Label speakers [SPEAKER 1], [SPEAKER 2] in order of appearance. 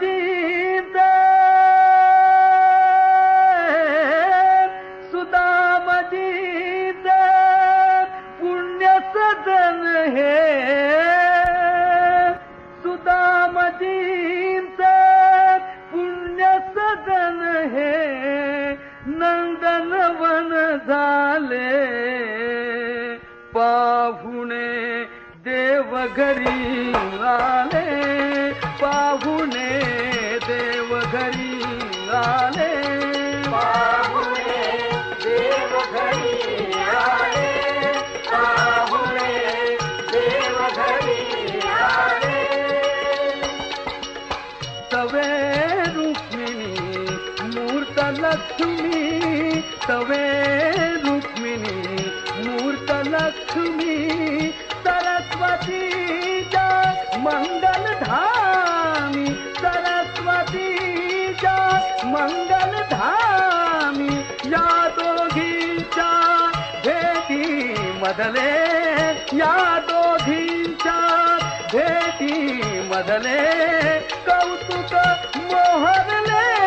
[SPEAKER 1] जी हे सुदामजींच पुण्य सदन हे नंदनवन झाले. पाहुणे देवघरी आले. पाहुणे देवघरी आले. तवे रुक्मिणी, मूर्त लक्ष्मी। तवे रुक्मिणी, मूर्त लक्ष्मी। सरस्वतीच्या मंगल धामी। सरस्वतीच्या मंगल धामी। या दोघींच्या भेटी मधले या दोघींच्या भेटी कौतुक मोहर मोहरले